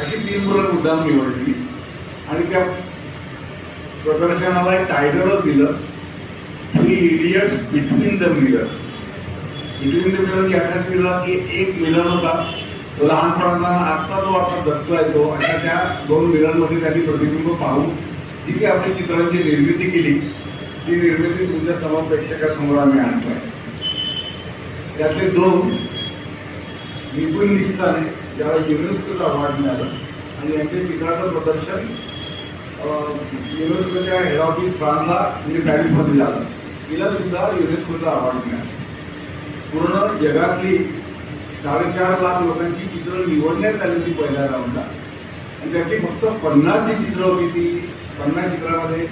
अशी तीन मुलं मुद्दाम निवडली. आणि त्या प्रदर्शनाला एक टायटलच दिलं. Three idiots between the mirror between the mirror यासाठी दिला की एक मिलन होता. तो लहानपणाचा आत्ता जो आता जगतोय येतो अशा त्या दोन मिररमध्ये त्यांनी प्रतिबिंब पाहून जी काही आपली चित्रांची निर्मिती केली ती निर्मिती तुमच्यासमोर प्रेक्षकासमोर आम्ही आहे त्यातले दोन निपुण निष्ठाने ज्याला युनेस्कोचं अवॉर्ड मिळालं आणि यांच्या चित्राचं प्रदर्शन युनेस्कोच्या हेड ऑफिस फ्रान्सला म्हणजे पॅरिसमध्ये झालं. तिला सुद्धा युनेस्कोचा अवॉर्ड मिळाला. पूर्ण जगातली साडेचार लाख लोकांची चित्र निवडण्यात आली होती पहिल्या राऊंडला आणि त्याची फक्त पन्नास जी चित्र होती ती पन्नास चित्रामध्ये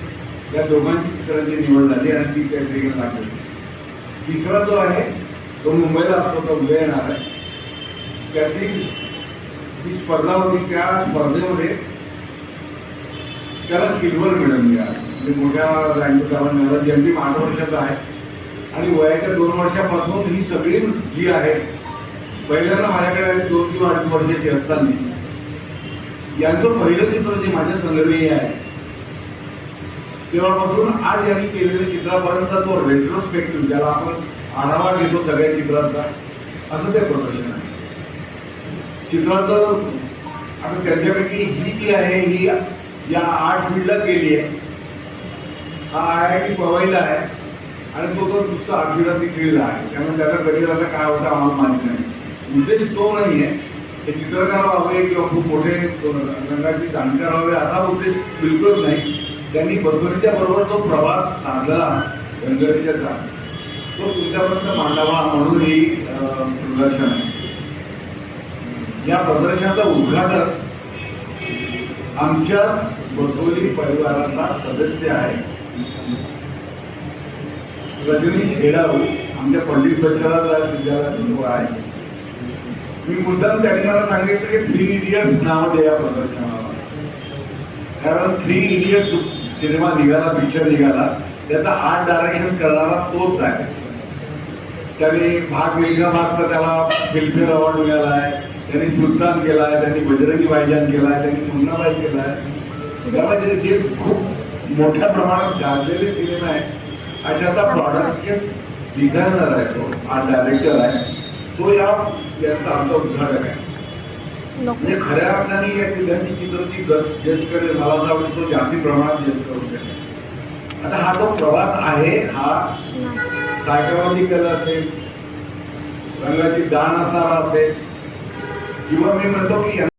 त्या दोघांची चित्रांची निवड झाली आणि ती त्या लागली तिसरा जो आहे तो मुंबईला असतो तो उद्या येणार आहे. त्याची जी स्पर्धा होती त्या स्पर्धेमध्ये त्याला सिल्वर मेडल मिळालं. म्हणजे मोठ्या रँक त्याला मिळालं. म्हणजे जे आठ वर्षाचा आहे. आणि वयाच्या दोन वर्षापासून ही सगळी जी आहे पहिल्यांदा माझ्याकडे दोन किंवा अडीच वर्षाची असताना. यांचं पहिलं चित्र जे माझ्या संदर्भी आहे तेव्हापासून आज यांनी केलेल्या चित्रापर्यंत तो रेट्रोस्पेक्टिव्ह ज्याला आपण आढावा घेतो सगळ्या चित्रांचा असं ते प्रदर्शन आहे. चित्राचं आता त्यांच्यापैकी ही जी आहे ही या आर्ट फील्डला गेली आहे. हा आय आय टी पवईला आहे. आणि तो तो नुसता आर्ट फील्ड आहे. त्यामुळे त्याचा करिअर आता काय होता आम्हाला माहिती नाही. उद्देश तो नाही आहे. हे चित्रकार व्हावे किंवा खूप मोठे रंगाचे जाणकार व्हावे असा उद्देश बिलकुलच नाही. त्यांनी बसवणीच्या बरोबर जो प्रवास साधला रंगरेषेचा तो तुमच्यापर्यंत मांडावा म्हणून ही अं, प्रदर्शन आहे. या प्रदर्शनाचं उद्घाटन आमच्या बसोली परिवाराचा सदस्य आहे. रजनीश हेडाऊ आमच्या पंडित बच्चराज विद्यालयात आहे. मी मुद्दाम त्यांनी मला सांगितलं की थ्री इडियट्स नाव द्या या प्रदर्शनाला कारण थ्री इडियट सिनेमा निघाला पिक्चर निघाला त्याचा आर्ट डायरेक्शन करणारा तोच आहे. त्यांनी भाग वेगळा भागचा त्याला फिल्मफेअर अवॉर्ड मिळाला आहे. त्यांनी सुलतान केला आहे त्यांनी बजरंगी भाईजान केला आहे त्यांनी मुन्नाबाई केला आहे. त्यामुळे जे- खूप मोठ्या प्रमाणात गाजलेले सिनेमा आहे. अशाचा प्रॉडक्टचे डिझायनर आहे तो हा डायरेक्टर आहे. तो या याचा आमचा उद्घाटक आहे. म्हणजे खऱ्या अर्थाने या तिघांची चित्रची जज करेल मला असं वाटतं तो जास्ती प्रमाणात जज करून शकेल आता हा जो प्रवास आहे हा सायकोलॉजिकल असेल रंगाची दान असणारा असेल किंवा मी म्हणतो की